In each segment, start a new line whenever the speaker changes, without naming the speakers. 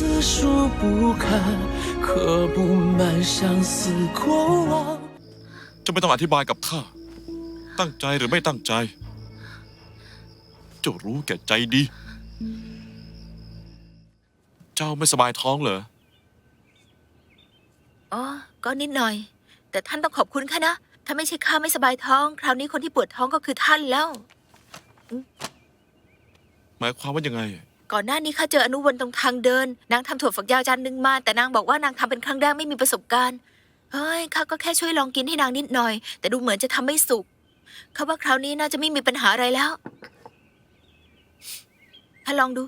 字书不看，刻不满相思过往。
จะไม่ต้องอธิบายกับข้า ตั้งใจหรือไม่ตั้งใจ เจ้ารู้แก่ใจดี เจ้าไม่สบายท้องเหรอ
อ๋อ ก็นิดหน่อย แต่ท่านต้องขอบคุณข้านะ ถ้าไม่ใช่ข้าไม่สบายท้อง คราวนี้คนที่ปวดท้องก็คือท่านแล้ว
หมายความว่ายังไง
ก่อนหน้านี้ข้าเจออนุวนตรงทางเดิน นางทำถั่วฝักยาวจานหนึ่งมา แต่นางบอกว่านางทำเป็นครั้งแรกไม่มีประสบการณ์ เฮ้ยข้าก็แค่ช่วยลองกินให้นางนิดหน่อย แต่ดูเหมือนจะทำไม่สุกข้าว่าคราวนี้น่าจะไม่มีปัญหาอะไรแล้วถ้าลองดู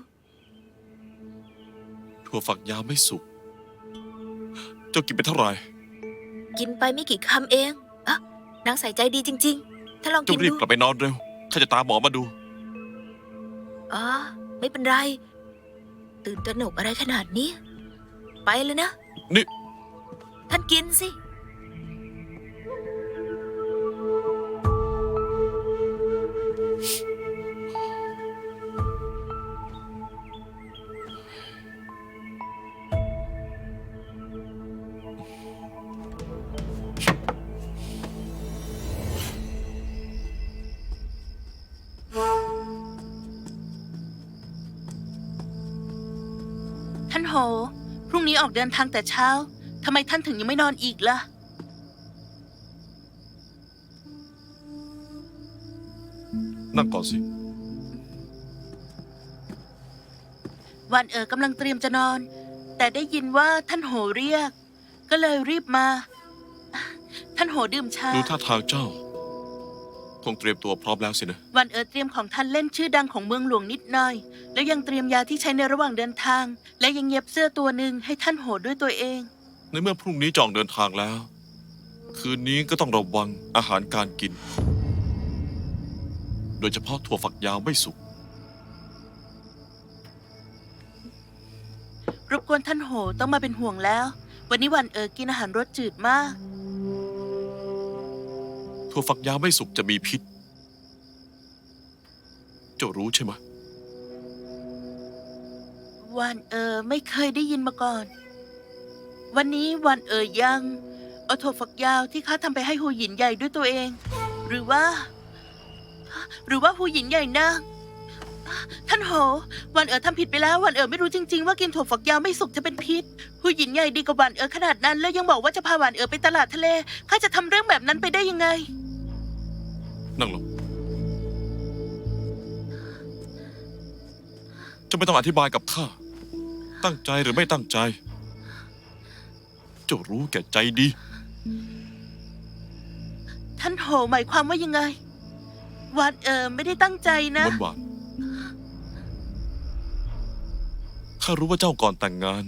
ถั่วฝักยาวไม่สุก เจ้ากินไปเท่าไหร่
กินไปไม่กี่คำเองอะนางใส่ใจดีจริง ๆ ถ้าลอง
เจ้า
กิน
รีบ
ดู
กลับไปนอนเร็วข้าจะตามหมอมาดู
อ๋อ ไม่เป็นไร ตื่นตระหนกอะไรขนาดนี้ ไปเลยนะ
นี่
ท่านกินสิ
พรุ่งนี้ออกเดินทางแต่เช้า ทำไมท่านถึงยังไม่นอนอีกล่ะ
นั่งก่อนสิ
วันเอ๋อกำลังเตรียมจะนอน แต่ได้ยินว่าท่านโหเรียก ก็เลยรีบมา ท่านโหดื่มชา
ดูท่าทางเจ้า คงเตรียมตัวพร้อมแล้วสินะ
วันเอ๋อเตรียมของท่านเล่นชื่อดังของเมืองหลวงนิดหน่อย แล้วยังเตรียมยาที่ใช้ในระหว่างเดินทาง และยังเย็บเสื้อตัวหนึ่งให้ท่านโหด้วยตัวเอง
ในเมื่อพรุ่งนี้จองเดินทางแล้ว คืนนี้ก็ต้องระวังอาหารการกิน โดยเฉพาะถั่วฝักยาวไม่สุก
รบกวนท่านโหต้องมาเป็นห่วงแล้ว วันนี้วันเอ๋อกินอาหารรสจืดมาก
ถั่วฝักยาวไม่สุกจะมีพิษ เจ้ารู้ใช่ไหม
วันเออไม่เคยได้ยินมาก่อน วันนี้วันเออยังเอาถั่วฝักยาวที่ข้าทำไปให้หูหยินใหญ่ด้วยตัวเอง หรือว่า หรือว่าหูหยินใหญ่นางท่านโหวันเอ๋อทำผิดไปแล้ววันเอ๋อไม่รู้จริง ๆ ว่ากินถั่วฝักยาวไม่สุกจะเป็นพิษหูหยินใหญ่ดีกว่าวันเอ๋อขนาดนั้น แล้วยังบอกว่าจะพาวันเอ๋อไปตลาดทะเลข้าจะทำเรื่องแบบนั้นไปได้ยังไง
นั่งลงจะไม่ต้องอธิบายกับข้า ตั้งใจหรือไม่ตั้งใจ เจ้ารู้แก่ใจดี
ท่านโหหมายความว่ายังไงวันเอ๋อไม่ได้ตั้งใจนะ
หวานหวานข้ารู้ว่าเจ้าก่อนแต่งงาน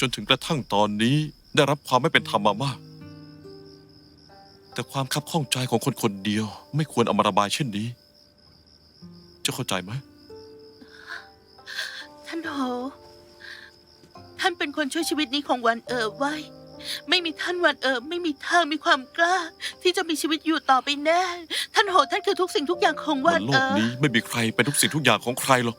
จนถึงกระทั่งตอนนี้ได้รับความไม่เป็นธรรมมามาก แต่ความคับข้องใจของคนคนเดียว ไม่ควรเอามาระบายเช่นนี้ เจ้าเข้าใจไหม
ท่านโหท่านเป็นคนช่วยชีวิตนี้ของวันเอ๋อไว้ ไม่มีท่านวันเอ๋อไม่มีทางมีความกล้า ที่จะมีชีวิตอยู่ต่อไปแน่ ท่านโหท่านคือทุกสิ่งทุกอย่างของ
บ
วัน
นโล
เอ๋
ก
อ
นี้ไม่มีใครเป็นทุกสิ่งทุกอย่างของใครหรอก